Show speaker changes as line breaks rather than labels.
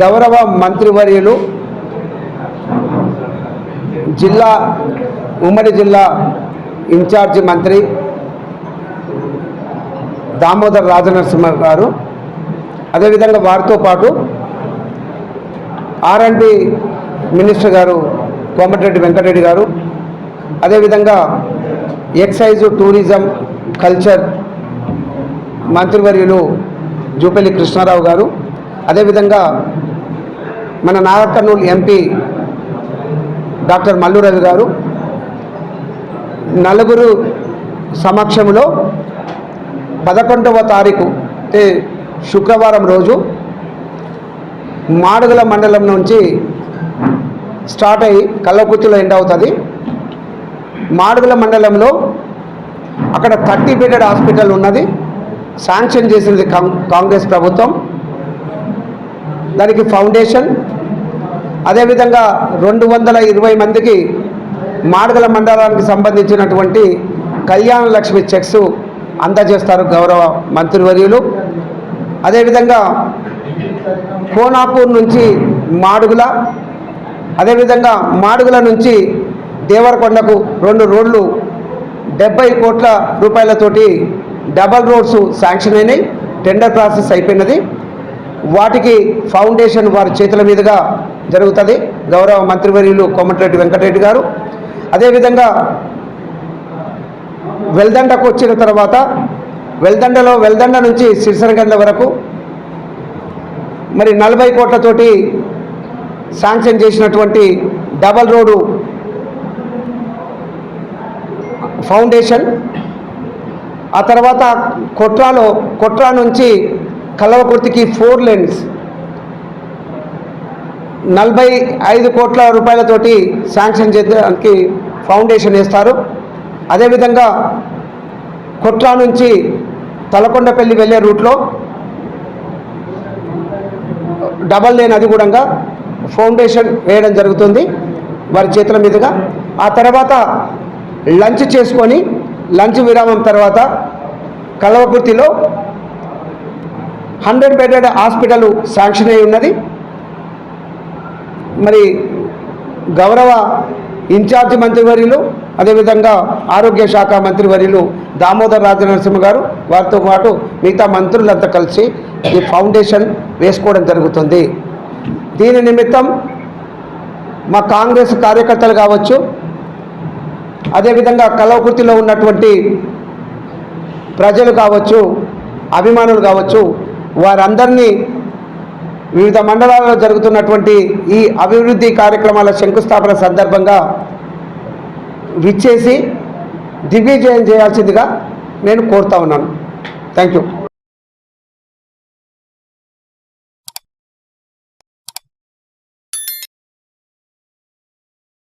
గౌరవ మంత్రివర్యులు జిల్లా ఉమ్మడి జిల్లా ఇన్ఛార్జి మంత్రి దామోదర్ రాజనరసింహ గారు అదేవిధంగా వారితో పాటు ఆర్ అండ్ మినిస్టర్ గారు కోమటిరెడ్డి వెంకటరెడ్డి గారు అదేవిధంగా ఎక్సైజ్ టూరిజం కల్చర్ మంత్రివర్యులు జూపల్లి కృష్ణారావు గారు అదేవిధంగా మన నాగర్కర్నూలు ఎంపీ డాక్టర్ మల్లురవి గారు నలుగురు సమక్షంలో పదకొండవ తారీఖు అంటే శుక్రవారం రోజు మాడుగుల మండలం నుంచి స్టార్ట్ అయ్యి కల్లకుర్తిలో ఎండ్ అవుతుంది. మాడుగుల మండలంలో అక్కడ థర్టీ బెడెడ్ హాస్పిటల్ ఉన్నది. శాంక్షన్ చేసినది కాం- కాంగ్రెస్ ప్రభుత్వం. దానికి ఫౌండేషన్ అదేవిధంగా రెండు వందల ఇరవై మందికి మాడుగల మండలానికి సంబంధించినటువంటి కళ్యాణ లక్ష్మి చెక్స్ అందజేస్తారు గౌరవ మంత్రివర్యులు. అదేవిధంగా కోనాపూర్ నుంచి మాడుగుల అదేవిధంగా మాడుగుల నుంచి దేవరకొండకు రెండు రోడ్లు డెబ్బై కోట్ల రూపాయలతోటి డబల్ రోడ్స్ శాంక్షన్ అయినాయి టెండర్ ప్రాసెస్ అయిపోయినది. వాటికి ఫౌండేషన్ వారి చేతుల మీదుగా జరుగుతుంది. గౌరవ మంత్రివర్యులు కోమటిరెడ్డి వెంకటరెడ్డి గారు. అదేవిధంగా వెల్దండకు వచ్చిన తర్వాత వెల్దండలో వెల్దండ నుంచి సిరిసరగండ వరకు మరి నలభై కోట్లతోటి శాంక్షన్ చేసినటువంటి డబల్ రోడ్డు ఫౌండేషన్ ఆ తర్వాత కొట్రాలో కొట్రా నుంచి కలవకుర్తికి ఫోర్ లెన్స్ నలభై ఐదు కోట్ల రూపాయలతోటి శాంక్షన్ చేయడానికి ఫౌండేషన్ వేస్తారు. అదేవిధంగా కొట్లా నుంచి తలకొండపల్లి వెళ్ళే రూట్లో డబల్ లేన్ అది కూడా ఫౌండేషన్ వేయడం జరుగుతుంది వారి చేతుల మీదుగా. ఆ తర్వాత లంచ్ చేసుకొని లంచ్ విరామం తర్వాత కలవకుర్తిలో హండ్రెడ్ బెడెడ్ హాస్పిటల్ శాంక్షన్ అయి ఉన్నది. మరి గౌరవ ఇన్ఛార్జి మంత్రివర్యులు అదేవిధంగా ఆరోగ్య శాఖ మంత్రివర్యులు దామోదర్ రాజనరసింహ గారు వారితో పాటు మిగతా మంత్రులంతా కలిసి ఈ ఫౌండేషన్ వేసుకోవడం జరుగుతుంది. దీని నిమిత్తం మా కాంగ్రెస్ కార్యకర్తలు కావచ్చు అదేవిధంగా కలవకృతిలో ఉన్నటువంటి ప్రజలు కావచ్చు అభిమానులు కావచ్చు వారందరినీ వివిధ మండలాల్లో జరుగుతున్నటువంటి ఈ అభివృద్ధి కార్యక్రమాల శంకుస్థాపన సందర్భంగా విచ్చేసి దిగ్విజయం చేయాల్సిందిగా నేను కోరుతా ఉన్నాను. Thank you